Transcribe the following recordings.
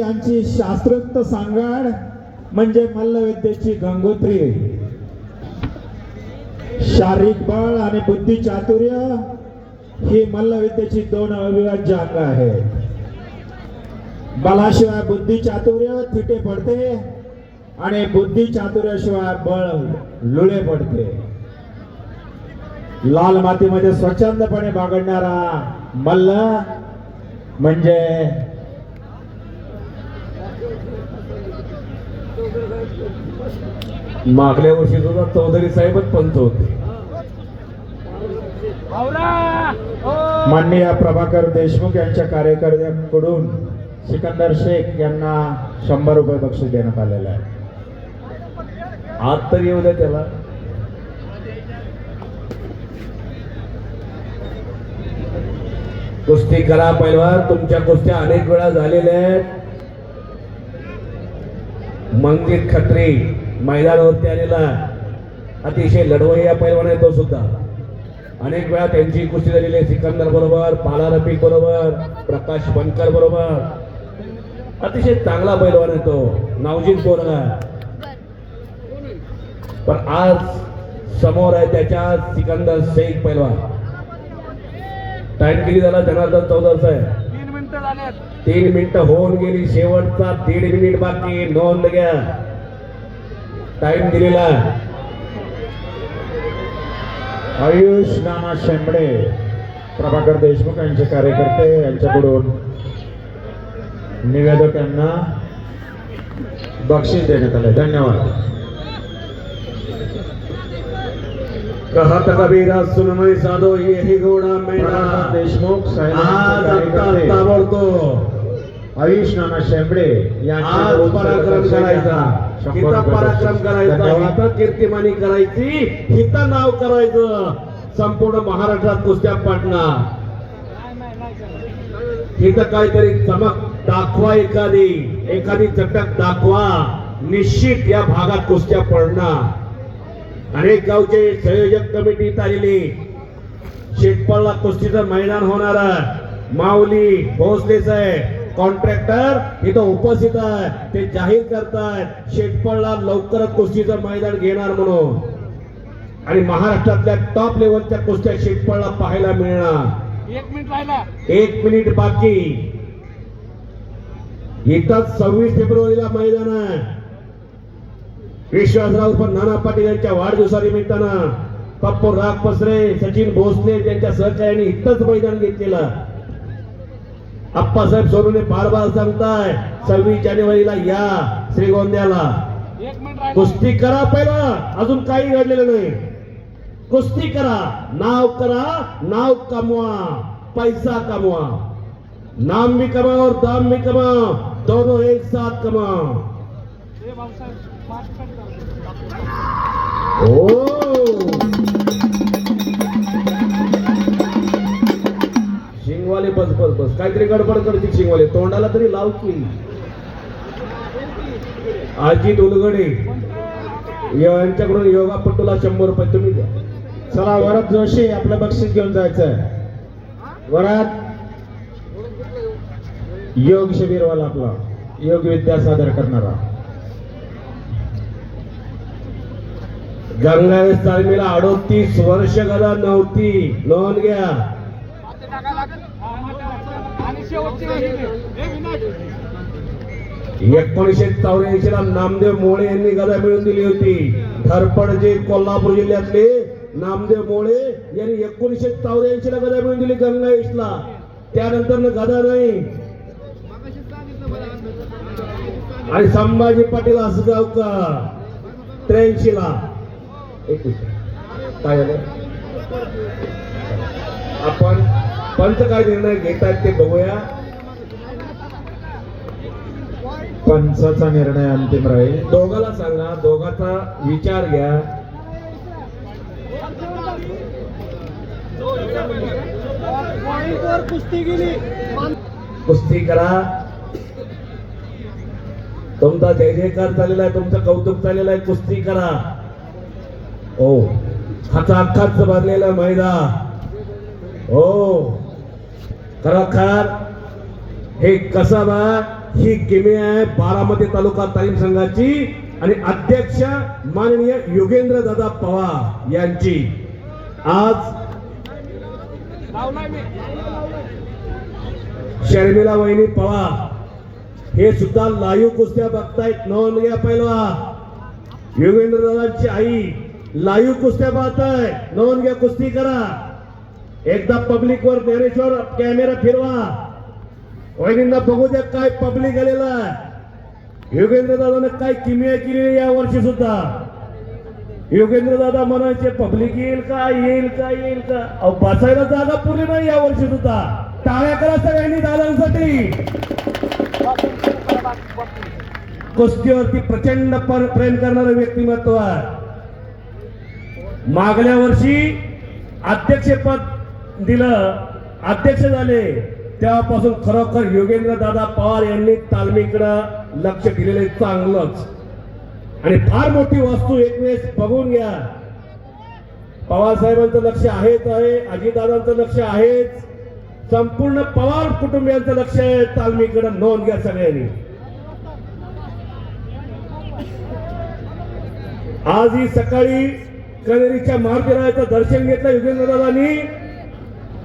यांची शास्त्रोक्त सांगाड म्हणजे मल्लविद्येची गंगोत्री. शारीरिक बळ आणि बुद्धी चातुर्य ही मल्लविद्येची दोन अविभाज्य अंग आहेत बलाशिवाय बुद्धी चातुर्य थिटे पडते आणि बुद्धी चातुर्याशिवाय बळ लुळे पडते. लाल मातीमध्ये स्वच्छंदपणे बागडणारा मल्ल म्हणजे मागल्या वर्षी सुद्धा चौधरी साहेबच पंच होते. माननीय प्रभाकर देशमुख यांच्या कार्यकर्त्यांकडून सिकंदर शेख यांना शंभर रुपये बक्षीस देण्यात आलेलं आहे. आज तरी येऊ द्या त्याला. कुस्ती करा पैलवान तुमच्या कुस्त्या अनेक वेळा झालेल्या आहेत. मंजित खत्री. मैदानावरती आलेला अतिशय लढवय्या पैलवान आहे तो सुद्धा. अनेक वेळा त्यांची कुस्ती झालेली आहे सिकंदर बरोबर पाला रफिक बरोबर प्रकाश बनकर बरोबर. अतिशय चांगला पैलवान आहे तो. नावजीत पोरगा पण आज समोर आहे त्याच्या सिकंदर शेख पैलवान. टाइम किती झाला? जनार्दन चौधर साहेब तीन मिनिटं झालेत. तीन मिनिटं होऊन गेली. शेवटचा दीड मिनिट बाकी. नोंद घ्या. टाइम दिलेला आयुष नाना शेंबडे प्रभाकर देशमुख यांचे कार्यकर्ते यांच्याकडून निवेदक यांना बक्षीस देण्यात आले धन्यवाद. कहत कबीरा सुनमय साधो यही घोडा प्रभाकर देशमुख यांचे ताबडतोब. आयुष नाना शेंबडे यांच्याकडून पराक्रम करायचा. हिता पराक्रम. करायचा. हिता कीर्तिमानी करायची. हिता नाव करायचं. संपूर्ण महाराष्ट्रात कुस्त्या पाडणार हिथं काहीतरी चमक दाखवा एखादी. एखादी चटक दाखवा. निश्चित या भागात कुस्त्या पडणार अनेक गावचे संयोजक कमिटीत आलेली. शेटपळला कुस्तीचं मैदान होणार माऊली भोसले साहेब कॉन्ट्रॅक्टर इथं उपस्थित आहे ते जाहीर करतायत. शेटपळला लवकरच कुस्तीचं मैदान घेणार म्हणून. आणि महाराष्ट्रातल्या टॉप लेवलच्या कुस्त्या शेटपळला पाहायला मिळणार. एक मिनिट राहिला. एक मिनिट बाकी. इथंच सव्वीस फेब्रुवारीला मैदान आहे. विश्वासराव पण नाना पाटील यांच्या वाढदिवसानिमित्तानं पप्पू राग पसरे सचिन भोसले त्यांच्या सहकार्याने इथंच मैदान घेतलेलं. आप्पासाहेब सोनूने बार बार सांगताय सव्वीस जानेवारीला या श्रीगोंद्याला. कुस्ती करा पहिला अजून काही घडलेलं नाही. कुस्ती करा नाव करा नाव कमवा पैसा कमवा. नाम भी कमाओ और दाम भी कमाओ दोनों एक साथ कमाओ करा. ओ शिंगवाले बस बस बस. काहीतरी गडबड करतील शिंगवाले. तोंडाला तरी लाव की. अजित उलगडे. यांच्याकडून योगा योगापट्टूला शंभर रुपये तुम्ही द्या. चला वरात जोशी आपलं बक्षीस घेऊन जायचंय. वरात योग शिबिरवाला आपला. योग विद्या सादर करणारा. गंगावेश तालमीला अडोतीस वर्ष गदा नव्हती. नोंद घ्या. एकोणीसशे चौऱ्याऐंशी ला नामदेव मोळे यांनी गदा मिळून दिली होती. धरपड जे कोल्हापूर जिल्ह्यातले नामदेव मोळे यांनी एकोणीसशे चौऱ्याऐंशी ला गदा मिळून दिली गंगाईशला त्यानंतर गदा नाही. आणि संभाजी पाटील असगावकर त्र्याऐंशी ला एक काय झालं? आपण पंच काय निर्णय घेत आहेत ते बघूया. पंचाचा निर्णय अंतिम राहील. दोघाला सांगा दोघाचा विचार घ्या. कुस्ती गेली. कुस्ती करा. तुमचा जय जयकार चाललेला आहे तुमचं कौतुक चाललेलं आहे कुस्ती करा. हो खाचा अख्खाच भरलेलं मैदान हो खरोखर हे कसं बा? ही किमी आहे बारामती तालुका तालीम संघाची आणि अध्यक्ष माननीय योगेंद्र दादा पवार यांची. आज शर्मिला वहिनी पवार हे सुद्धा लाईव्ह कुस्त्या बघतायत. नोंद घ्या पहिला योगेंद्र दादांची आई लाईव्ह कुस्त्या पाहताय. नोंद घ्या कुस्ती करा. एकदा पब्लिक वर ज्ञानेश्वर कॅमेरा फिरवा. वहिनींना बघू द्या काय पब्लिक आलेला आहे. योगेंद्र दादाने काय किमिया केली या वर्षी सुद्धा. योगेंद्र दादा म्हणायचे पब्लिक येईल का? येईल का? येईल का? अहो बसायला जागा पुरली नाही या वर्षी सुद्धा. टाळ्या करा सगळ्यांनी दादांसाठी. कुस्तीवरती प्रचंड प्रेम करणारं व्यक्तिमत्व आहे. मागल्या वर्षी अध्यक्षपद दिलं अध्यक्ष झाले. त्यापासून खरोखर योगेंद्र दादा पवार यांनी तालमीकडं लक्ष दिलेलं आहे चांगलंच. आणि फार मोठी वस्तू एक वेळेस बघून घ्या. पवार साहेबांचं लक्ष आहेच आहे अजितदादांचं लक्ष आहेच. संपूर्ण पवार कुटुंबियांचं लक्ष आहे तालमीकडे नोंद घ्या सगळ्यांनी. आज ही सकाळी कनेरीच्या महाविद्यालयाचं दर्शन घेतलं योगेंद्र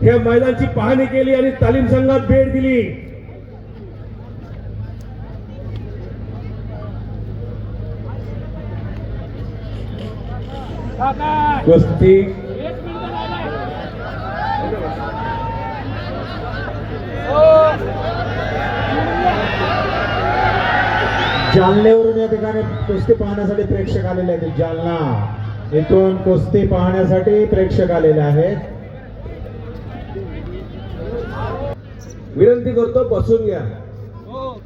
दादांनी या मैदानची पाहणी केली आणि तालीम संघात भेट दिली. कुस्ती जालनेवरून या ठिकाणी कुस्ती पाहण्यासाठी प्रेक्षक आलेले आहेत. जालना. इथून कुस्ती पाहण्यासाठी प्रेक्षक आलेले आहेत. विनंती करतो बसून घ्या. हो.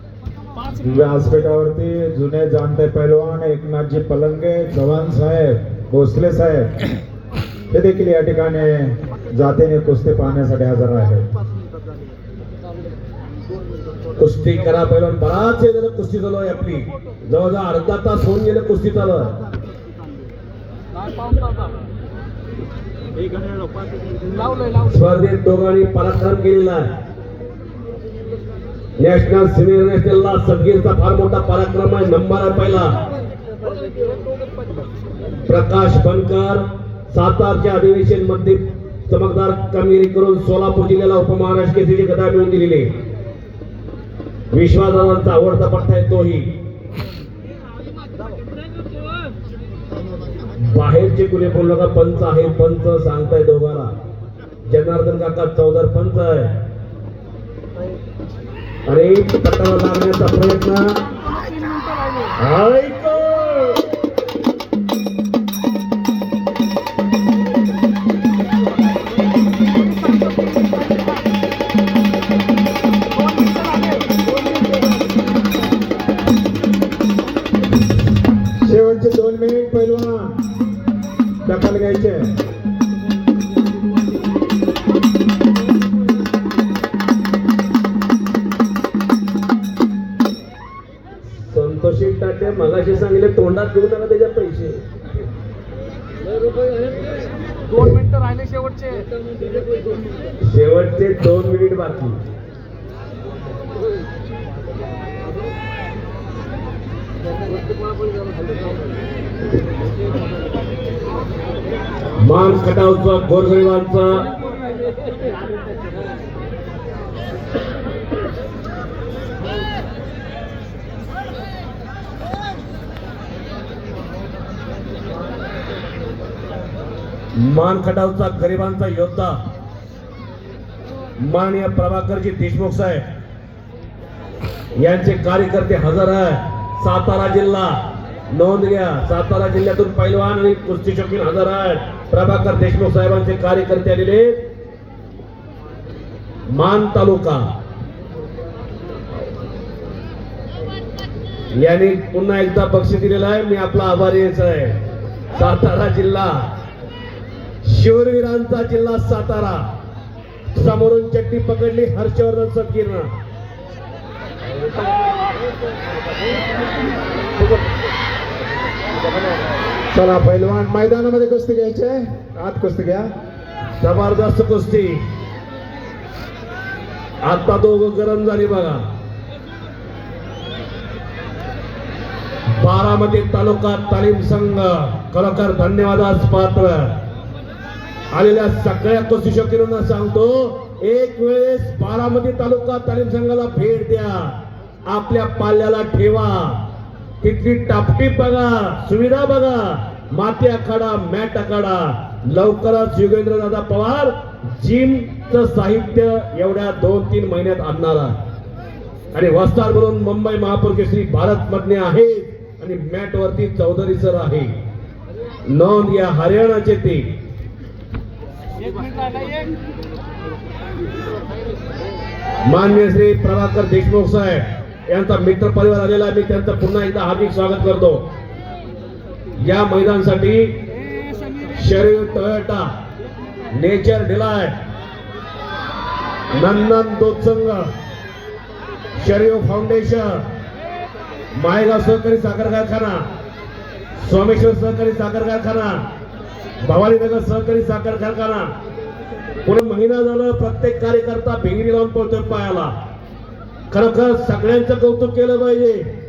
व्यासपीठावरती जुने जाणते पैलवान एकनाथजी पलंगे चव्हाण साहेब भोसले साहेब हे देखील या ठिकाणी जातीने कुस्ती पाहण्यासाठी हजर आहेत. कुस्ती करा पहिला बराच वेळ कुस्ती चालू आहे आपली. जवळजवळ अर्धा तास होऊन गेले कुस्ती चालू आहे. स्पर्धेत दोघांनी पराक्रम केलेला आहे. नॅशनल सिनियर नॅशनलला सदगीरचा फार मोठा पराक्रम आहे नंबर आहे पहिला. प्रकाश बनकर सातारच्या अधिवेशनमध्ये चमकदार कामगिरी करून सोलापूर जिल्ह्याला उपमहाराष्ट्र केसरीची गदा मिळवून दिलेली. आहे. आवडता पट्टा आहे तोही. बाहेरचे कुणी बोललो का पंच आहे पंच सांगताय दोघाला जनार्दन काका चौदार पंच आहे. आणि पटाला लागण्याचा प्रयत्न. शेवटचे दोन मिनिट पैलवान. दखल घ्यायचे. दोन मिनिटं राहिले शेवटचे. शेवटचे दोन मिनिट बाकी. मान खटावचा गोरगरिबांचा मान खटावचा गरिबांचा योद्धा माननीय प्रभाकरजी देशमुख साहेब यांचे कार्यकर्ते हजर आहे. सातारा जिल्हा नोंद घ्या सातारा जिल्ह्यातून पैलवान आणि कुस्ती शौकीन हजर आहेत. प्रभाकर देशमुख साहेबांचे कार्यकर्ते आलेले मान तालुका. यांनी पुन्हा एकदा बक्षीस दिलेलं आहे. मी आपला आभारी आहे सातारा जिल्हा शिवरवीरांचा जिल्हा सातारा. समोरून चट्टी पकडली हर्षवर्धन किरण चला पैलवान मैदानामध्ये कुस्ती घ्यायचे. आत कुस्ती घ्या. जबरदस्त कुस्ती. आता दोघं गरम झाली बघा. बारामती तालुका तालीम संघ. खरोखर धन्यवादास पात्र. आलेल्या सगळ्या प्रशिक्षकांना सांगतो एक वेळेस बारामती तालुका तालीम संघाला भेट द्या. आपल्या पाल्याला ठेवा. तिथली टापटीप बघा सुविधा बघा. माती आखाडा मॅट आखाडा. लवकरच युगेंद्र दादा पवार जिमचं साहित्य एवढ्या दोन तीन महिन्यात आणणार आणि वस्तार म्हणून मुंबई महापौर केसरी भारत मधने आहे आणि मॅट वरती चौधरी सर आहे. नोंद या हरियाणाचे ते एक मिनिट राहिला एक मान्य श्री प्रभाकर देशमुख साहेब यांचा मित्र परिवार आलेला आहे. मी त्यांचं पुन्हा एकदा हार्दिक स्वागत करतो. या मैदानासाठी शरीर टोयोटा नेचर डिलाइट नंदन दूध शरीर फाउंडेशन मायगाव सहकारी साखर कारखाना सोमेश्वर सहकारी साखर कारखाना भवानीनगर सहकारी साखर कारखाना. पुढे महिना झालं प्रत्येक कार्यकर्ता भिंगरी लावून पळतोय पायाला. खरोखर सगळ्यांचं कौतुक केलं पाहिजे.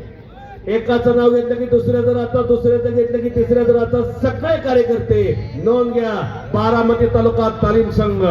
एकाचं नाव घेतलं की दुसऱ्याचं राहतं दुसऱ्याचं घेतलं की तिसऱ्याचं राहतं. सगळे कार्यकर्ते नोंद घ्या. बारामती तालुका तालीम संघ.